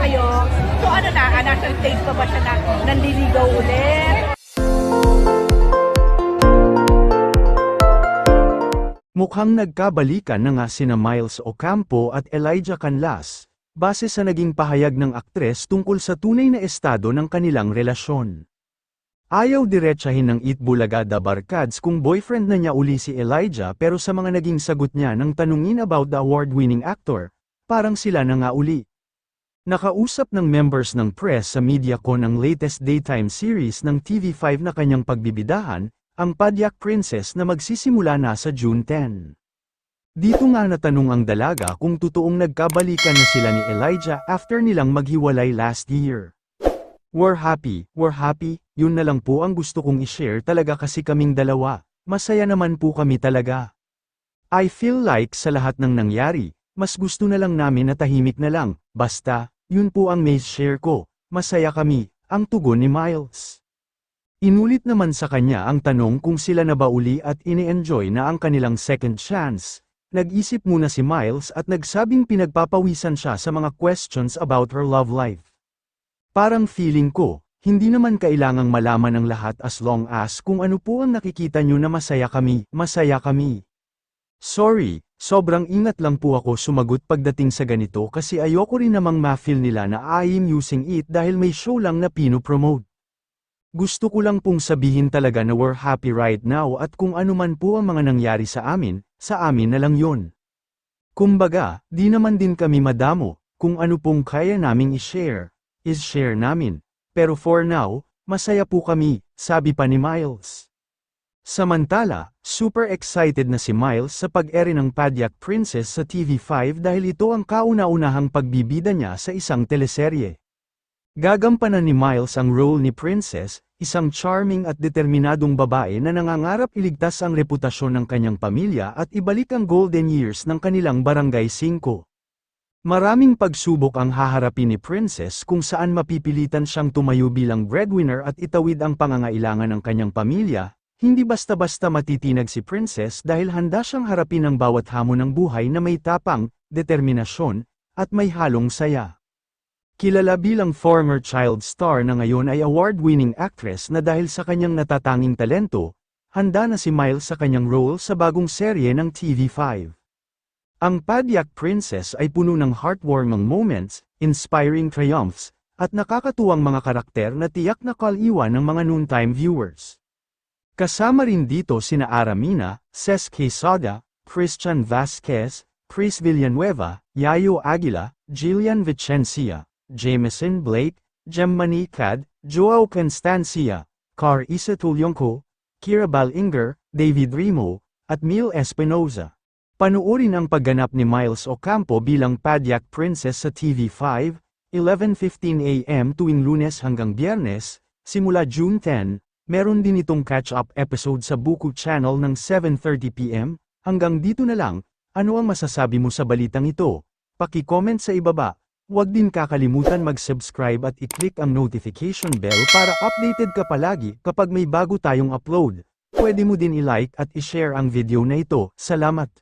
kayo. So ano na, ah, nasa stage pa ba siya na nanliligaw ulit? Mukhang nagkabalikan na nga sina Miles Ocampo at Elijah Canlas, base sa naging pahayag ng aktres tungkol sa tunay na estado ng kanilang relasyon. Ayaw diretsahin ng Itbulaga da Barkads kung boyfriend na niya uli si Elijah pero sa mga naging sagot niya ng tanungin about the award-winning actor, parang sila na nga uli. Nakausap ng members ng press sa MediaCon ang latest daytime series ng TV5 na kanyang pagbibidahan, ang Padyak Princess na magsisimula na sa June 10. Dito nga natanong ang dalaga kung totoong nagkabalikan na sila ni Elijah after nilang maghiwalay last year. We're happy, we're happy, yun na lang po ang gusto kong i-share talaga kasi kaming dalawa, masaya naman po kami talaga. I feel like sa lahat ng nangyari, mas gusto na lang namin na tahimik na lang, basta, yun po ang may share ko, masaya kami, ang tugon ni Miles. Inulit naman sa kanya ang tanong kung sila na ba uli at ini-enjoy na ang kanilang second chance. Nag-isip muna si Miles at nagsabing pinagpapawisan siya sa mga questions about her love life. Parang feeling ko, hindi naman kailangang malaman ang lahat as long as kung ano po ang nakikita nyo na masaya kami, masaya kami. Sorry, sobrang ingat lang po ako sumagot pagdating sa ganito kasi ayoko rin namang ma-feel nila na I'm using it dahil may show lang na pino-promote. Gusto ko lang pong sabihin talaga na we're happy right now at kung ano man po ang mga nangyari sa amin, sa amin na lang yon. Kumbaga, di naman din kami madamo, kung ano pong kaya naming i-share, is share namin. Pero for now, masaya po kami, sabi pa ni Miles. Samantala, super excited na si Miles sa pag-ere ng Padyak Princess sa TV5 dahil ito ang kauna-unahang pagbibida niya sa isang teleserye. Gagampanan ni Miles ang role ni Princess, isang charming at determinadong babae na nangangarap iligtas ang reputasyon ng kanyang pamilya at ibalik ang golden years ng kanilang barangay 5. Maraming pagsubok ang haharapin ni Princess kung saan mapipilitan siyang tumayo bilang breadwinner at itawid ang pangangailangan ng kanyang pamilya, hindi basta-basta matitinag si Princess dahil handa siyang harapin ang bawat hamon ng buhay na may tapang, determinasyon, at may halong saya. Kilala bilang former child star na ngayon ay award-winning actress na dahil sa kanyang natatanging talento, handa na si Miles sa kanyang role sa bagong serye ng TV5. Ang Padyak Princess ay puno ng heartwarming moments, inspiring triumphs, at nakakatuwang mga karakter na tiyak na kaliwan ng mga noontime viewers. Kasama rin dito sina Aramina, Ces Quesada, Christian Vasquez, Chris Villanueva, Yayo Aguila, Jillian Vicencia, Jameson Blake, Gemmani Cad, Joao Constancia, Car Isa Tulyonko, Kira Balinger, David Rimo, at Mil Espinoza. Panuorin ang pagganap ni Miles Ocampo bilang Padyak Princess sa TV5, 11.15 a.m. tuwing lunes hanggang biyernes, simula June 10, meron din itong catch-up episode sa Buku Channel ng 7.30pm, hanggang dito na lang, ano ang masasabi mo sa balitang ito? Paki-comment sa ibaba, huwag din kakalimutan mag-subscribe at i-click ang notification bell para updated ka palagi kapag may bago tayong upload. Pwede mo din i-like at i-share ang video na ito, salamat!